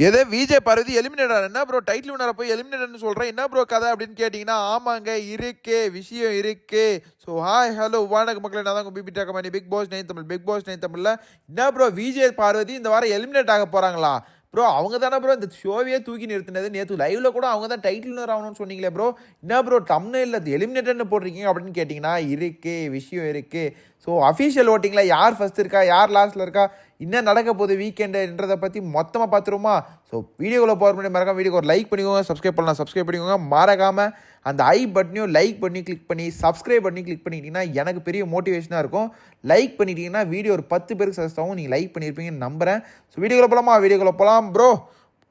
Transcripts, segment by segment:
எதே விஜய் பார்வதி எலிமினேட்டர் என்ன bro title வினரை போய் எலிமினேட்டர்னு சொல்கிறேன் என்ன ப்ரோ கதை அப்படின்னு கேட்டிங்கன்னா ஆமாங்க இருக்கே விஷயம் இருக்கே. ஸோ ஹாய் ஹலோ வணக்க மக்களே. நான் தான் BB டாக்க Bigg Boss nine Tamil Bigg Boss nine தமிழில் என்ன ப்ரோ விஜய் பார்வதி இந்த வாரம் எலிமினேட் ஆக போகிறாங்களா ப்ரோ அவங்க தானே ப்ரோ இந்த ஷோவையே தூக்கி நிறுத்தினது. நேற்று லைவ்ல கூட அவங்க தான் டைட்டில் வினர் ஆகணும்னு சொன்னீங்களே ப்ரோ என்ன ப்ரோ டம்னு இல்லை எலிமினேட்டர்னு போட்டிருக்கீங்க அப்படின்னு கேட்டிங்கன்னா இருக்கு விஷயம் இருக்குது ஸோ அஃபீஷியல் ஓட்டிங்கில் யார் ஃபர்ஸ்ட் இருக்கா? யார் லாஸ்ட்டில் இருக்கா? என்ன நடக்க போகுது வீக்கெண்டுன்றதை பற்றி மொத்தமாக பார்த்துருமா ஸோ வீடியோவில் போகிற முன்னாடி மறக்காம வீடியோக்கு ஒரு லைக் பண்ணிக்கோங்க சப்ஸ்கிரைப் பண்ணலாம் சப்ஸ்கிரைப் பண்ணிக்கோங்க. மறக்காமல் அந்த ஐ பட்டனையும் லைக் பண்ணி கிளிக் பண்ணி சப்ஸ்கிரைப் பண்ணி கிளிக் பண்ணிட்டீங்கன்னா எனக்கு பெரிய மோட்டிவேஷனாக இருக்கும். லைக் பண்ணிட்டீங்கன்னா வீடியோ ஒரு பத்து பேருக்கு சஜஸ்ட் ஆகும். நீங்கள் லைக் பண்ணியிருப்பீங்கன்னு நம்புகிறேன் ஸோ வீடியோக்குள்ளே போகலாமா வீடியோக்குள்ளே போகலாம் ப்ரோ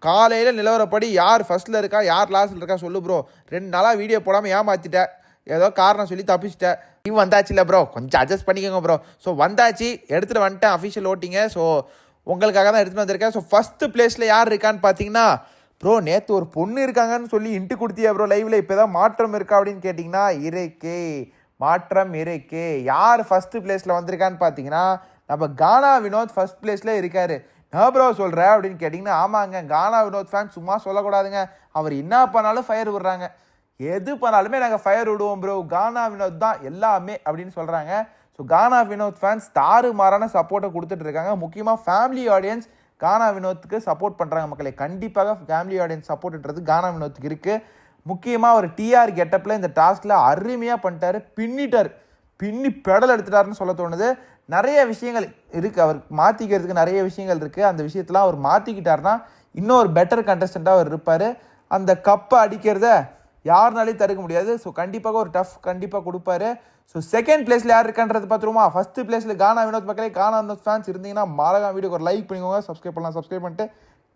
காலையில் நிலவரப்படி யார் ஃபர்ஸ்ட்டில் இருக்கா யார் லாஸ்ட்டில் இருக்கா சொல்லு ப்ரோ ரெண்டு நாளாக வீடியோ போடாமல் ஏமாற்றிட்டேன் ஏதோ காரணம் சொல்லி தப்பிச்சிட்டேன் நீ வந்தாச்சு இல்லை ப்ரோ கொஞ்சம் அட்ஜஸ்ட் பண்ணிக்கோங்க ப்ரோ ஸோ வந்தாச்சு எடுத்துகிட்டு வந்துட்டேன் அஃபிஷியல் ஓட்டிங்க ஸோ உங்களுக்காக தான் எடுத்துகிட்டு வந்திருக்கேன். ஸோ ஃபஸ்ட்டு பிளேஸில் யார் இருக்கான்னு பார்த்தீங்கன்னா ப்ரோ நேற்று ஒரு பொண்ணு இருக்காங்கன்னு சொல்லி இன்ட்டு கொடுத்தியா ப்ரோ லைவில் இப்போ தான் மாற்றம் இருக்கா அப்படின்னு கேட்டிங்கன்னா இருக்கே. மாற்றம் இருக்கே. யார் ஃபஸ்ட்டு பிளேஸில் வந்திருக்கான்னு பார்த்தீங்கன்னா நம்ம கானா வினோத் ஃபர்ஸ்ட் பிளேஸில் இருக்காரு. நான் ப்ரோ சொல்கிற அப்படின்னு கேட்டிங்கன்னா ஆமாங்க கானா வினோத் ஃபேன் சும்மா சொல்லக்கூடாதுங்க. அவர் என்ன பண்ணாலும் ஃபயர் விடுறாங்க. எது பண்ணாலுமே நாங்கள் ஃபயர் விடுவோம் ப்ரோ கானா வினோத் தான் எல்லாமே அப்படின்னு சொல்கிறாங்க ஸோ கானா வினோத் ஃபேன்ஸ் தாறு மாறான சப்போர்ட்டை கொடுத்துட்டு இருக்காங்க. முக்கியமாக ஃபேமிலி ஆடியன்ஸ் கானா வினோத்துக்கு சப்போர்ட் பண்ணுறாங்க மக்களை. கண்டிப்பாக ஃபேமிலி ஆடியன்ஸ் சப்போர்ட்ன்றது கானா வினோத்துக்கு இருக்குது முக்கியமாக ஒரு டிஆர் கெட்டப்பில் இந்த டாஸ்கில் அருமையாக பண்ணிட்டாரு. பின்னிட்டார். பின்னி பெடல் எடுத்துட்டாருன்னு சொல்ல தோணுது. நிறைய விஷயங்கள் இருக்குது அவர் மாற்றிக்கிறதுக்கு நிறைய விஷயங்கள் இருக்குது அந்த விஷயத்தெலாம் அவர் மாற்றிக்கிட்டாருன்னா இன்னும் ஒரு பெட்டர் கண்டஸ்டண்ட்டாக அவர் இருப்பார். அந்த கப்பை அடிக்கிறத யாருனாலையும் தடுக்க முடியாது. ஸோ கண்டிப்பாக ஒரு டஃப் கண்டிப்பாக கொடுப்பாரு. ஸோ செகண்ட் பிளேஸில் யார் இருக்கான்றது பார்த்துருமா ஃபஸ்ட்டு பிளேஸில் கானா வினோத் மக்களே கானா வினோத் ஃபேன்ஸ் இருந்தீங்கன்னா மாலகா வீடியோக்கு ஒரு லைக் பண்ணிக்கோங்க சப்ஸ்கிரைப் பண்ணலாம் சப்ஸ்கிரைப் பண்ணிட்டு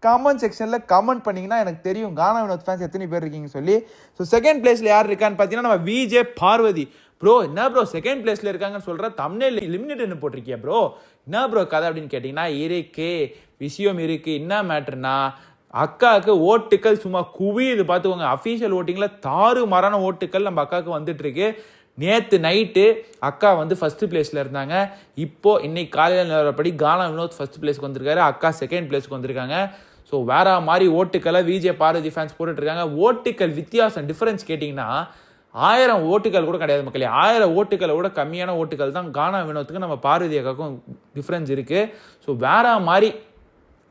கமெண்ட் செக்ஷனில் கமெண்ட் பண்ணிங்கன்னா எனக்கு தெரியும் கானா வினோத் ஃபேன்ஸ் எத்தனை பேர் இருக்கீங்க சொல்லி. ஸோ செகண்ட் பிளேஸில் யார் இருக்கான்னு பார்த்தீங்கன்னா நம்ம விஜே பார்வதி ப்ரோ என்ன ப்ரோ செகண்ட் பிளேஸில் இருக்காங்கன்னு சொல்கிற தமிழில் எலிமினேட்னு போட்டிருக்கியா ப்ரோ என்ன ப்ரோ கதை அப்படின்னு கேட்டிங்கன்னா இருக்கே. விஷயம் இருக்குது என்ன மேட்ருனா அக்காவுக்கு ஓட்டுக்கள் சும்மா குவியுது பார்த்துக்கோங்க அஃபீஷியல் ஓட்டிங்கில் தாறு மரண ஓட்டுக்கள் நம்ம அக்காவுக்கு வந்துட்டுருக்கு. நேற்று நைட்டு அக்கா வந்து ஃபஸ்ட்டு பிளேஸில் இருந்தாங்க. இப்போது இன்னைக்கு காலையில் நிலவரப்படி கானா வினோத் ஃபஸ்ட் பிளேஸ்க்கு வந்திருக்காரு. அக்கா செகண்ட் பிளேஸ்க்கு வந்திருக்காங்க. ஸோ வேற மாதிரி ஓட்டுக்களை விஜய் பார்வதி ஃபேன்ஸ் போட்டுட்ருக்காங்க ஓட்டுக்கள் வித்தியாசம் டிஃப்ரென்ஸ் கேட்டிங்கன்னா ஆயிரம் ஓட்டுகள் கூட கிடையாது மக்களே. ஆயிரம் ஓட்டுகளை விட கம்மியான ஓட்டுகள் தான் கானா வினோத்துக்கு நம்ம பார்வதி அக்காவுக்கும் டிஃப்ரென்ஸ் இருக்குது ஸோ வேற மாதிரி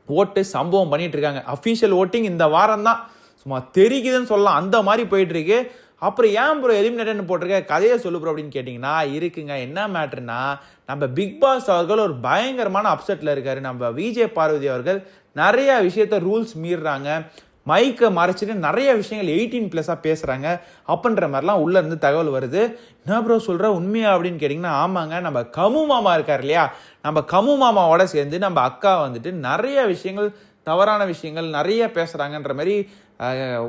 ஓட்டு சம்பவம் பண்ணிட்டு இருக்காங்க அஃபீஷியல் ஓட்டிங் இந்த வாரம் தான் சும்மா தெரிக்குதுன்னு சொல்லலாம். அந்த மாதிரி போயிட்டு இருக்கு அப்புறம் ஏன் ப்ரோ எலிமினேட்னு போட்டிருக்க? கதையை சொல்லு ப்ரோ அப்படின்னு கேட்டிங்கன்னா இருக்குங்க. என்ன மேட்ருனா நம்ம பிக் பாஸ் அவர்கள் ஒரு பயங்கரமான அப்செட்டில் இருக்காரு. நம்ம விஜய் பார்வதி அவர்கள் நிறைய விஷயத்த ரூல்ஸ் மீறுறாங்க. மைக்கை மறைச்சிட்டு நிறைய விஷயங்கள் எயிட்டீன் ப்ளஸ்ஸாக பேசுகிறாங்க அப்படின்ற மாதிரிலாம் உள்ளேருந்து தகவல் வருது. என்ன ப்ரோ சொல்கிற உண்மையா அப்படின்னு கேட்டிங்கன்னா ஆமாங்க. நம்ம கமு மாமா இருக்கார் இல்லையா? நம்ம கமு மாமாவோட சேர்ந்து நம்ம அக்கா வந்துட்டு நிறைய விஷயங்கள் தவறான விஷயங்கள் நிறைய பேசுகிறாங்கன்ற மாதிரி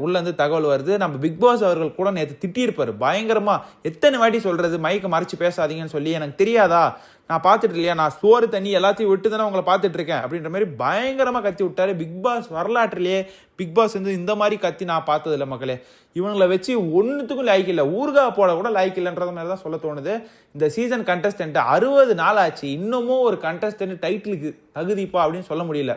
உள்ளேருந்து தகவல் வருது. நம்ம பிக் பாஸ் அவர்கள் கூட நேற்று திட்டியிருப்பார். பயங்கரமாக எத்தனை வாட்டி சொல்கிறது மைக்கை மறைச்சு பேசாதீங்கன்னு சொல்லி எனக்கு தெரியாதா? நான் பார்த்துட்டு இல்லையா? நான் சோறு தண்ணி எல்லாத்தையும் விட்டு தானே உங்களை பார்த்துட்டு இருக்கேன். அப்படின்ற மாதிரி பயங்கரமாக கத்தி விட்டாரு பிக் பாஸ் வரலாற்றிலேயே பிக் பாஸ் வந்து இந்த மாதிரி கத்தி நான் பார்த்ததில்ல மக்களே. இவங்களை வச்சு ஒன்றுத்துக்கும் லைக் இல்லை. ஊறுகாய் போட கூட லைக் இல்லைன்றது மாதிரி தான் சொல்ல தோணுது. இந்த சீசன் கண்டஸ்டன்ட் அறுபது நாள் ஆச்சு. இன்னமும் ஒரு கண்டஸ்டன்ட் டைட்டிலுக்கு தகுதிப்பா அப்படின்னு சொல்ல முடியல.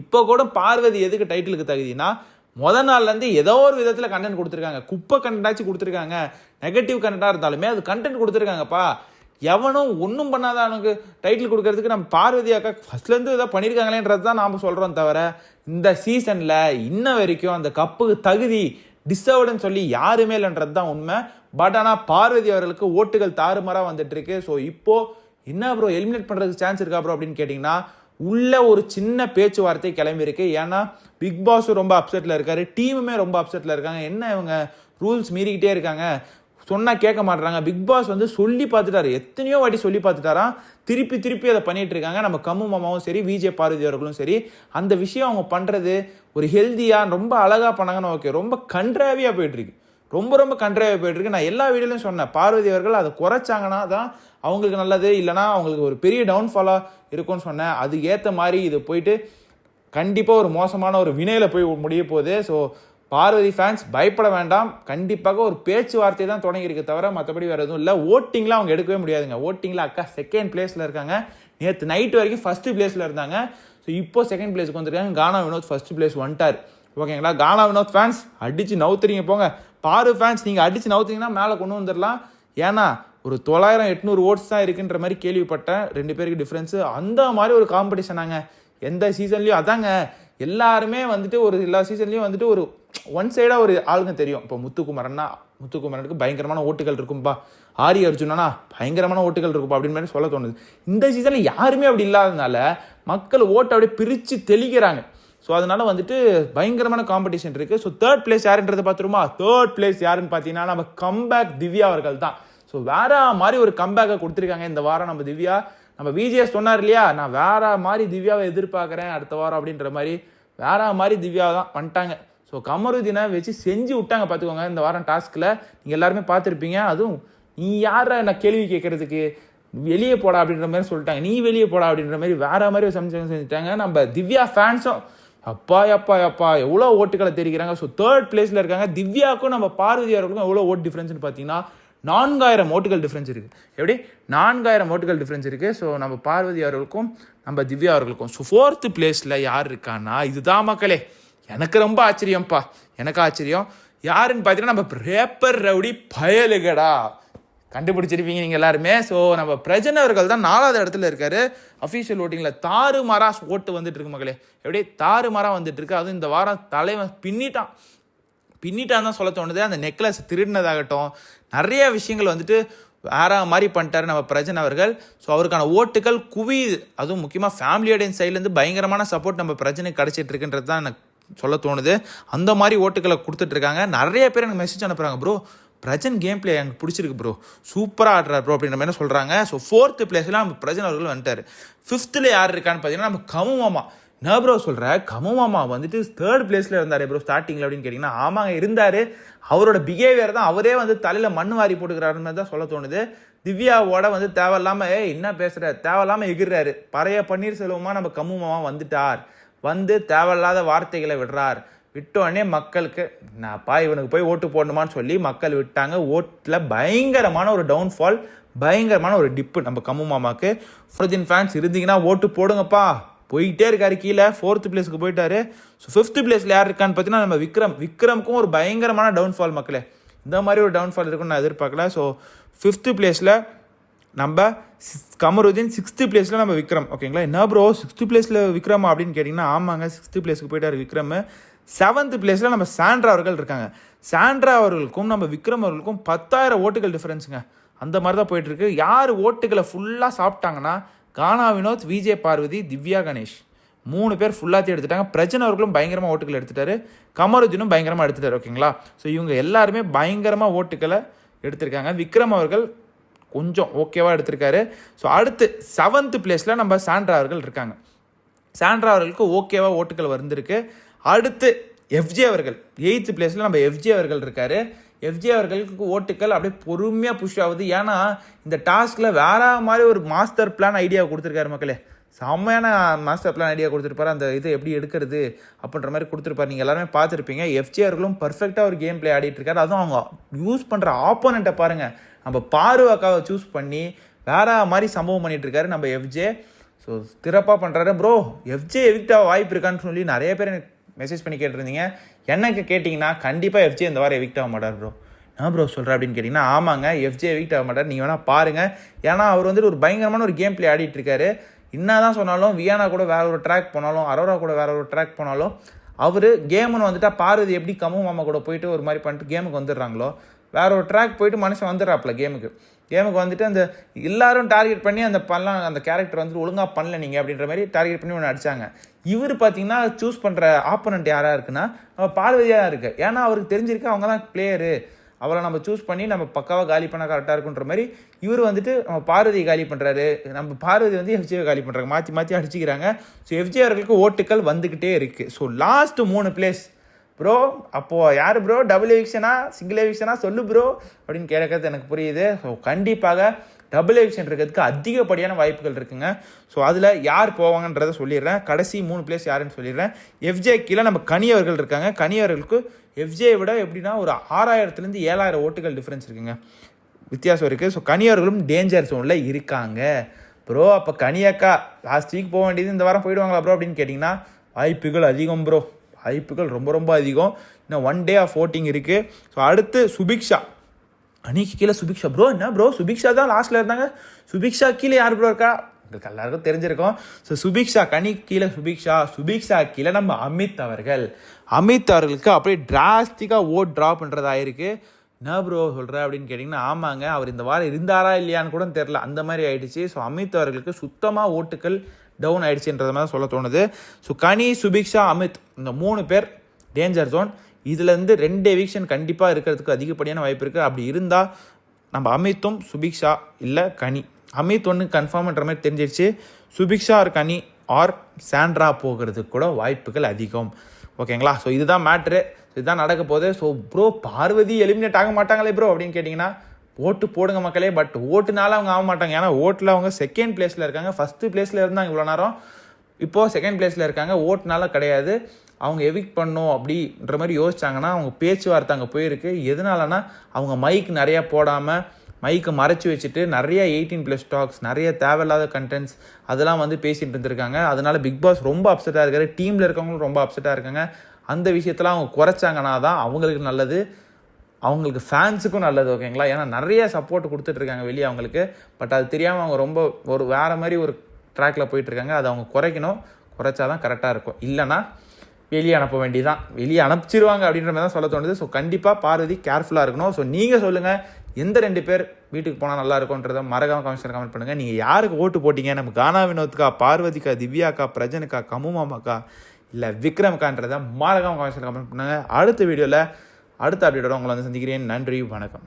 இப்போ கூட பார்வதி எதுக்கு டைட்டிலுக்கு தகுதினா முத நாள்லேருந்து ஏதோ ஒரு விதத்தில் கண்டென்ட் கொடுத்துருக்காங்க. குப்பை கண்டென்ட்டாச்சும் கொடுத்துருக்காங்க. நெகட்டிவ் கண்டென்ட்டாக இருந்தாலுமே அது கண்டென்ட் கொடுத்துருக்காங்கப்பா. எவனும் ஒன்றும் பண்ணாத அவனுக்கு டைட்டில் கொடுக்கறதுக்கு நம்ம பார்வதி அக்கா ஃபர்ஸ்ட்லேருந்து ஏதோ பண்ணியிருக்காங்களேன்றது தான் நாம் சொல்கிறோம் தவிர இந்த சீசனில் இன்ன வரைக்கும் அந்த கப்புக்கு தகுதி டிஸ்டர்வ்டுன்னு சொல்லி யாருமே இல்லைன்றது தான் உண்மை. பட் ஆனால் பார்வதி அவர்களுக்கு ஓட்டுகள் தாறுமாறாக வந்துட்டுருக்கு ஸோ இப்போது என்ன ப்ரோ எலிமினேட் பண்ணுறதுக்கு சான்ஸ் இருக்கா ப்ரோ அப்படின்னு கேட்டிங்கன்னா உள்ள ஒரு சின்ன பேச்சுவார்த்தை கிளம்பியிருக்கு. ஏன்னா பிக் பாஸும் ரொம்ப அப்செட்டில் இருக்காரு. டீமுமே ரொம்ப அப்செட்டில் இருக்காங்க. என்ன இவங்க ரூல்ஸ் மீறிக்கிட்டே இருக்காங்க? சொன்னால் கேட்க மாட்றாங்க. பிக் பாஸ் வந்து சொல்லி பார்த்துட்டாரு. எத்தனையோ வாட்டி சொல்லி பார்த்துட்டாராம் திருப்பி திருப்பி அதை பண்ணிகிட்டு இருக்காங்க. நம்ம கம்மு மாமாவும் சரி விஜய் பாரதி அவர்களும் சரி. அந்த விஷயம் அவங்க பண்ணுறது ஒரு ஹெல்த்தியாக ரொம்ப அழகாக பண்ணாங்கன்னு ஓகே ரொம்ப கன்றாவியாக போயிட்டுருக்கு ரொம்ப ரொம்ப கன்றாவியா போயிட்டுருக்கு. நான் எல்லா வீடியோலையும் சொன்னேன். பார்வதி அவர்கள் அதை குறைச்சாங்கன்னா தான் அவங்களுக்கு நல்லது. இல்லைனா அவங்களுக்கு ஒரு பெரிய டவுன்ஃபாலாக இருக்கும்னு சொன்னேன். அது ஏற்ற மாதிரி இது போயிட்டு கண்டிப்பாக ஒரு மோசமான ஒரு வினையில் போய் முடிய போகுது. ஸோ பார்வதி ஃபேன்ஸ் பயப்பட வேண்டாம். கண்டிப்பாக ஒரு பேச்சுவார்த்தை தான் தொடங்கியிருக்கு தவிர மற்றபடி வேறு எதுவும் இல்லை. ஓட்டிங்லாம் அவங்க எடுக்கவே முடியாதுங்க. ஓட்டிங்கில் அக்கா செகண்ட் பிளேஸில் இருக்காங்க. நேற்று நைட் வரைக்கும் ஃபஸ்ட்டு பிளேஸில் இருந்தாங்க. ஸோ இப்போ செகண்ட் பிளேஸ்க்கு வந்திருக்காங்க. கானா வினோத் ஃபர்ஸ்ட் பிளேஸ் வந்துட்டார். ஓகேங்களா கானா வினோத் ஃபேன்ஸ் அடித்து நவுத்துறீங்க போங்க. பாரு ஃபேன்ஸ் நீங்கள் அடித்து நவுத்துறீங்கன்னா மேலே கொண்டு வந்துடலாம் ஏன்னா ஒரு தொள்ளாயிரம் எட்நூறு ஓட்ஸ் தான் இருக்குன்ற மாதிரி கேள்விப்பட்டேன். ரெண்டு பேருக்கு டிஃப்ரென்ஸு அந்த மாதிரி ஒரு காம்படிஷனாங்க எந்த சீசன்லேயும் அதாங்க. எல்லாருமே வந்துட்டு ஒரு எல்லா சீசன்லேயும் வந்துட்டு ஒரு ஒன் சைடாக ஒரு ஆளுங்க தெரியும். இப்போ முத்துக்குமரன்னா முத்துக்குமரனுக்கு பயங்கரமான ஓட்டுகள் இருக்கும்பா. ஆரி அர்ஜுனனா பயங்கரமான ஓட்டுகள் இருக்கும்பா அப்படின்னு மாதிரி சொல்ல தோணுது. இந்த சீசனில் யாருமே அப்படி இல்லாததுனால மக்கள் ஓட்டை அப்படியே பிரித்து தெளிக்கிறாங்க. ஸோ அதனால வந்துட்டு பயங்கரமான காம்படிஷன் இருக்குது ஸோ தேர்ட் பிளேஸ் யாருன்றதை பார்த்துருமா தேர்ட் பிளேஸ் யாருன்னு பார்த்தீங்கன்னா நம்ம கம்பேக் திவ்யா அவர்கள் தான். ஸோ வேற மாதிரி ஒரு கம்பேக்கை கொடுத்துருக்காங்க இந்த வாரம் நம்ம திவ்யா. நம்ம விஜிஎஸ் சொன்னார் இல்லையா? நான் வேற மாதிரி திவ்யாவை எதிர்பார்க்குறேன் அடுத்த வாரம் அப்படின்ற மாதிரி. வேற மாதிரி திவ்யா தான் பண்ணிட்டாங்க ஸோ கமருதினை வச்சு செஞ்சு விட்டாங்க பார்த்துக்கோங்க இந்த வாரம் டாஸ்கில். நீங்கள் எல்லாருமே பார்த்துருப்பீங்க. அதுவும் நீ யாரை நான் கேள்வி கேட்கறதுக்கு? வெளியே போடா அப்படின்ற மாதிரி சொல்லிட்டாங்க. நீ வெளியே போடா அப்படின்ற மாதிரி வேற மாதிரி சமைச்சு செஞ்சுட்டாங்க. நம்ம திவ்யா ஃபேன்ஸும் அப்பா அப்பா அப்பா எவ்வளோ ஓட்டுகளை தெரிவிக்கிறாங்க ஸோ தேர்ட் பிளேஸில் இருக்காங்க. திவ்யாவுக்கும் நம்ம பார்வதி அவர்களுக்கும் எவ்வளோ ஓட் டிஃப்ரென்ஸ்னு பார்த்தீங்கன்னா நான்காயிரம் ஓட்டுகள் டிஃப்ரென்ஸ் இருக்குது எப்படி? நான்காயிரம் ஓட்டுகள் டிஃப்ரென்ஸ் இருக்குது ஸோ நம்ம பார்வதி அவர்களுக்கும் நம்ம திவ்யா அவர்களுக்கும். ஸோ ஃபோர்த்து பிளேஸில் யார் இருக்கான்னா இதுதான் மக்களே. எனக்கு ரொம்ப ஆச்சரியம்ப்பா. எனக்கு ஆச்சரியம். யாருன்னு பார்த்தீங்கன்னா நம்ம ரேப்பர் ரவுடி பயலுகடா. கண்டுபிடிச்சிருப்பீங்க நீங்கள் எல்லாருமே. ஸோ நம்ம பிரஜன் அவர்கள் தான் நாலாவது இடத்துல இருக்காரு. அஃபீஷியல் ஓட்டிங்கில் தாறுமாறா ஓட்டு வந்துட்டு இருக்கு மக்களே. எப்படியே தாறு மாறா வந்துட்டு இருக்கு அதுவும் இந்த வாரம் தலைவன் பின்னிட்டான். பின்னிட்டான் தான் சொல்ல தோணுது. அந்த நெக்லஸ் திருடினதாகட்டும் நிறைய விஷயங்கள் வந்துட்டு வேற மாதிரி பண்ணிட்டாரு நம்ம பிரஜன் அவர்கள். ஸோ அவருக்கான ஓட்டுகள் குவியுது. அதுவும் முக்கியமாக ஃபேமிலி சைட்லேருந்து பயங்கரமான சப்போர்ட் நம்ம பிரஜனுக்கு கிடச்சிட்டு இருக்குன்றது தான் எனக்கு சொல்ல தோணுது. அந்த மாதிரி ஓட்டுகளை கொடுத்துட்ருக்காங்க நிறைய பேர் எனக்கு மெசேஜ் அனுப்புகிறாங்க ப்ரோ பிரஜன் கேம் பிளே எனக்கு பிடிச்சிருக்கு ப்ரோ சூப்பராக ஆடுறாரு ப்ரோ அப்படின்ற மாதிரி சொல்கிறாங்க ஸோ ஃபோர்த்து பிளேஸில் நம்ம பிரஜன் அவர்கள் வந்துட்டார். ஃபிஃப்த்தில் யார் இருக்கான்னு பார்த்தீங்கன்னா நம்ம கமுமாமா நான் ப்ரோ சொல்கிற கமுமாமா வந்துட்டு தேர்ட் பிளேஸில் இருந்தார் ப்ரோ ஸ்டார்டிங்கில் அப்படின்னு கேட்டிங்கன்னா ஆமாங்க இருந்தார். அவரோட பிஹேவியர் தான் அவரே வந்து தலையில் மண் வாரி போட்டுக்கிறாருன்னு தான் சொல்ல தோணுது. திவ்யாவோட வந்து தேவையில்லாமல் ஏய் என்ன பேசுகிற தேவையில்லாமல் எகிர்றாரு. பழைய பன்னீர்செல்வமாக நம்ம கமுமாமா வந்துட்டார். வந்து தேவையில்லாத வார்த்தைகளை விடுறார். விட்டோடனே மக்களுக்கு நான்ப்பா இவனுக்கு போய் ஓட்டு போடணுமான்னு சொல்லி மக்கள் விட்டாங்க. ஓட்டில் பயங்கரமான ஒரு டவுன்ஃபால் பயங்கரமான ஒரு டிப்பு நம்ம கம்மு மாமாவுக்கு ஃப்ரோஜின் ஃபேன்ஸ் இருந்தீங்கன்னா ஓட்டு போடுங்கப்பா. போயிட்டே இருக்காரு கீழே. ஃபோர்த்து பிளேஸ்க்கு போயிட்டாரு. ஸோ ஃபிஃப்த்து பிளேஸில் யார் இருக்கான்னு பார்த்தீங்கன்னா நம்ம விக்ரம். விக்ரமுக்கும் ஒரு பயங்கரமான டவுன்ஃபால் மக்களே. இந்த மாதிரி ஒரு டவுன்ஃபால் இருக்குன்னு நான் எதிர்பார்க்கல. ஸோ ஃபிஃப்த்து பிளேஸில் நம்ம சிக்ஸ் கமருதீன் சிக்ஸ்த்து பிளேஸில் நம்ம விக்ரம். ஓகேங்களா என்ன ப்ரோ சிக்ஸ்த்து பிளேஸில் விக்ரம் அப்படின்னு கேட்டிங்கன்னா ஆமாங்க சிக்ஸ்த்து பிளேஸ்க்கு போயிட்டார் விக்ரம். செவன்த் பிளேஸில் நம்ம சாண்ட்ரா அவர்கள் இருக்காங்க. சாண்ட்ரா அவர்களுக்கும் நம்ம விக்ரம் அவர்களுக்கும் பத்தாயிரம் ஓட்டுகள் டிஃப்ரென்ஸுங்க அந்த மாதிரி தான் போயிட்டுருக்கு. யார் ஓட்டுகளை ஃபுல்லாக சாப்பிட்டாங்கன்னா கானா வினோத் விஜய் பார்வதி திவ்யா கணேஷ். மூணு பேர் ஃபுல்லாத்தையும் எடுத்துட்டாங்க. பிரஜன் அவர்களும் பயங்கரமாக ஓட்டுகள் எடுத்துட்டாரு. கமருஜினும் பயங்கரமாக எடுத்துட்டாரு ஓகேங்களா? ஸோ இவங்க எல்லாருமே பயங்கரமாக ஓட்டுகளை எடுத்திருக்காங்க. விக்ரம் அவர்கள் கொஞ்சம் ஓகேவாக எடுத்திருக்காரு. ஸோ அடுத்து செவன்த் பிளேஸில் நம்ம சாண்ட்ரா அவர்கள் இருக்காங்க. சாண்ட்ரா அவர்களுக்கு ஓகேவாக ஓட்டுகள் வந்திருக்கு. அடுத்து எஃப்ஜே அவர்கள். எயித்து பிளேஸில் நம்ம எஃப்ஜே அவர்கள் இருக்காரு. எஃப்ஜே அவர்களுக்கு ஓட்டுக்கள் அப்படியே பொறுமையாக புஷ் ஆகுது. ஏன்னா இந்த டாஸ்கில் வேற மாதிரி ஒரு மாஸ்டர் பிளான் ஐடியா கொடுத்துருக்காரு மக்களே. செம்மையான மாஸ்டர் பிளான் ஐடியா கொடுத்துருப்பாரு. அந்த இது எப்படி எடுக்கிறது அப்படின்ற மாதிரி கொடுத்துருப்பாரு. நீங்கள் எல்லாருமே பார்த்துருப்பீங்க. எஃப்ஜே அவர்களும் பர்ஃபெக்டாக ஒரு கேம் பிளே ஆடிட்டு இருக்காரு. அதுவும் அவங்க யூஸ் பண்ணுற ஆப்போனண்ட்டை பாருங்கள் நம்ம பார்வாக்காவை சூஸ் பண்ணி வேற மாதிரி சம்பவம் பண்ணிட்டு இருக்காரு நம்ம எஃப்ஜே ஸோ சிறப்பாக பண்ணுறாரு ப்ரோ எஃப்ஜே எவிக்டாக வாய்ப்பு இருக்கான்னு சொல்லி நிறைய பேர் எனக்கு மெசேஜ் பண்ணி கேட்டிருந்தீங்க. எனக்கு கேட்டிங்கன்னா கண்டிப்பாக எஃப்ஜே இந்த வாரம் எவிக்ட் ஆக மாட்டார் ப்ரோ நான் ப்ரோ சொல்கிறேன் அப்படின்னு கேட்டிங்கன்னா ஆமாங்க எஃப்ஜே எவிக்ட் ஆக மாட்டார். நீங்கள் வேணால் பாருங்கள் ஏன்னா அவர் வந்துட்டு ஒரு பயங்கரமான ஒரு கேம் பிளே ஆடிட்டு இருக்காரு. என்ன தான் சொன்னாலும் வியானா கூட வேற ஒரு ட்ராக் போனாலும் அரோரா கூட வேற ஒரு ட்ராக் போனாலும் அவர் கேமுன்னு வந்துட்டா பார்வதி எப்படி கமு மாமா கூட போயிட்டு ஒரு மாதிரி பண்ணிட்டு கேமுக்கு வந்துடுறாங்களோ வேற ஒரு ட்ராக் போயிட்டு மனுஷன் வந்துடுறாப்புல கேமுக்கு கேமுக்கு வந்துட்டு அந்த எல்லாரும் டார்கெட் பண்ணி அந்த பண்ணலாம் அந்த கேரக்டர் வந்துட்டு ஒழுங்காக பண்ணல நீங்கள் அப்படின்ற மாதிரி டார்கெட் பண்ணி ஒன்று அடிச்சாங்க. இவர் பார்த்தீங்கன்னா சூஸ் பண்ணுற ஆப்போனண்ட் யாராக இருக்குன்னா நம்ம பார்வதியாக இருக்கு. ஏன்னா அவருக்கு தெரிஞ்சிருக்கு அவங்க தான் பிளேயரு அவரை நம்ம சூஸ் பண்ணி நம்ம பக்காவாக காலி பண்ணால் கரெக்டாக இருக்குன்ற மாதிரி இவர் வந்துட்டு நம்ம பார்வதியை காலி பண்ணுறாரு நம்ம பார்வதி வந்து எஃப்ஜியை காலி பண்ணுறாங்க மாற்றி மாற்றி அடிச்சுக்கிறாங்க. ஸோ எஃப்ஜி அவர்களுக்கு ஓட்டுக்கள் வந்துக்கிட்டே இருக்குது ஸோ லாஸ்ட் மூணு பிளேஸ் ப்ரோ அப்போது யார் ப்ரோ டபுள் எவிக்ஷனா சிங்கிள் எவிக்ஷனா சொல்லு ப்ரோ அப்படின்னு கேட்கறது எனக்கு புரியுது. ஸோ கண்டிப்பாக டபுள் எவிக்ஷன் இருக்கிறதுக்கு அதிகப்படியான வாய்ப்புகள் இருக்குங்க. ஸோ அதில் யார் போவாங்கன்றதை சொல்லிடுறேன். கடைசி மூணு பிளேஸ் யாருன்னு சொல்லிடுறேன். எஃப்ஜே கீழே நம்ம கனியவர்கள் இருக்காங்க. கனியவர்களுக்கு எஃப்ஜே விட எப்படின்னா ஒரு ஆறாயிரத்துலேருந்து ஏழாயிரம் ஓட்டுகள் டிஃப்ரென்ஸ் இருக்குங்க. வித்தியாசம் இருக்குது ஸோ கனியவர்களும் டேஞ்சர் ஜோனில் இருக்காங்க. ப்ரோ அப்போ கனியக்கா லாஸ்ட் வீக் போக வேண்டியது இந்த வாரம் போயிடுவாங்களா ப்ரோ அப்படின்னு கேட்டிங்கன்னா வாய்ப்புகள் அதிகம் ப்ரோ வாய்ப்புகள் ரொம்ப ரொம்ப அதிகம். இன்னும் ஒன் டே ஆஃப் ஓட்டிங் இருக்குது ஸோ அடுத்து சுபிக்ஷா. அன்னைக்கு கீழே சுபிக்ஷா. ப்ரோ என்ன ப்ரோ சுபிக்ஷா தான் லாஸ்ட்டில் இருந்தாங்க. சுபிக்ஷா கீழே யார் ப்ரோ இருக்கா? உங்களுக்கு எல்லாருக்கும் தெரிஞ்சிருக்கும். ஸோ சுபிக்ஷா கனி கீழே சுபிக்ஷா. சுபிக்ஷா கீழே நம்ம அமித் அவர்கள். அமித் அவர்களுக்கு அப்படியே டிராஸ்டிக்காக ஓட் ட்ரா பண்ணுறதாயிருக்கு என்ன ப்ரோ சொல்கிற அப்படின்னு கேட்டிங்கன்னா ஆமாங்க அவர் இந்த வாரம் இருந்தாரா இல்லையான்னு கூட தெரில அந்த மாதிரி ஆயிடுச்சு. ஸோ அமித் அவர்களுக்கு சுத்தமாக ஓட்டுகள் டவுன் ஆயிடுச்சுன்றது மாதிரி சொல்ல தோணுது. ஸோ கனி சுபிக்ஷா அமித் இந்த மூணு பேர் டேஞ்சர் ஜோன் இதுலேருந்து ரெண்டு எவிக்ஷன் கண்டிப்பாக இருக்கிறதுக்கு அதிகப்படியான வாய்ப்பு இருக்குது அப்படி இருந்தால் நம்ம அமித்தும் சுபிக்ஷா இல்லை கனி அமித் ஒன்று கன்ஃபார்ம்ன்ற மாதிரி தெரிஞ்சிருச்சு. Subiksha or Kani or Sandra போகிறதுக்கு கூட வாய்ப்புகள் அதிகம். ஓகேங்களா ஸோ இதுதான் மேட்ரு இதுதான் நடக்க போகுது. ஸோ ப்ரோ பார்வதி எலிமினேட் ஆக மாட்டாங்களே ப்ரோ அப்படின்னு கேட்டிங்கன்னா ஓட்டு போடுங்க மக்களே பட் ஓட்டுனால அவங்க ஆக மாட்டாங்க. ஏன்னா ஓட்டில் அவங்க செகண்ட் பிளேஸில் இருக்காங்க. ஃபஸ்ட்டு பிளேஸில் இருந்தாங்க இவ்வளோ நேரம். இப்போது செகண்ட் பிளேஸில் இருக்காங்க. ஓட்டுனால கிடையாது. அவங்க எவிக் பண்ணும் அப்படின்ற மாதிரி யோசிச்சாங்கன்னா அவங்க பேச்சுவார்த்தை அங்கே போயிருக்கு. எதனாலனா அவங்க மைக் நிறையா போடாமல் மைக்கை மறைச்சி வச்சுட்டு நிறைய எயிட்டீன் ப்ளஸ் ஸ்டாக்ஸ் நிறைய தேவையில்லாத கண்டென்ட்ஸ் அதெல்லாம் வந்து பேசிகிட்டு இருந்திருக்காங்க. அதனால பிக் பாஸ் ரொம்ப அப்செட்டாக இருக்காரு. டீமில் இருக்கவங்களும் ரொம்ப அப்செட்டாக இருக்காங்க. அந்த விஷயத்தெல்லாம் அவங்க குறைச்சாங்கன்னா தான் அவங்களுக்கு நல்லது. அவங்களுக்கு ஃபேன்ஸுக்கும் நல்லது ஓகேங்களா ஏன்னா நிறைய சப்போர்ட் கொடுத்துட்ருக்காங்க வெளியே அவங்களுக்கு. பட் அது தெரியாமல் அவங்க ரொம்ப ஒரு வேறு மாதிரி ஒரு ட்ராக்ல போயிட்டுருக்காங்க அதை அவங்க குறைக்கணும். குறைச்சா தான் கரெக்டாக இருக்கும். இல்லைன்னா வெளியே அனுப்ப வேண்டியதான் வெளியே அனுப்பிச்சிருவாங்க அப்படின்ற மாதிரி தான் சொல்ல தோணுது. ஸோ கண்டிப்பாக பார்வதி கேர்ஃபுல்லாக இருக்கணும். ஸோ நீங்கள் சொல்லுங்கள் எந்த ரெண்டு பேர் வீட்டுக்கு போனால் நல்லா இருக்கும்ன்றத மறக்காம கமெண்ட்ஸில் கமெண்ட் பண்ணுங்கள் நீங்கள் யாருக்கு ஓட்டு போட்டீங்க? நம்ம கானா வினோத்கா பார்வதிக்கா திவ்யாக்கா பிரஜனுக்கா கமுமாமாக்கா இல்லை விக்ரம்கான்றத மறக்காம கமெண்ட்ஸில் கமெண்ட் பண்ணுங்கள் அடுத்த வீடியோவில் அடுத்த அப்டேட்டோட உங்களை வந்து சந்திக்கிறேன். நன்றி வணக்கம்.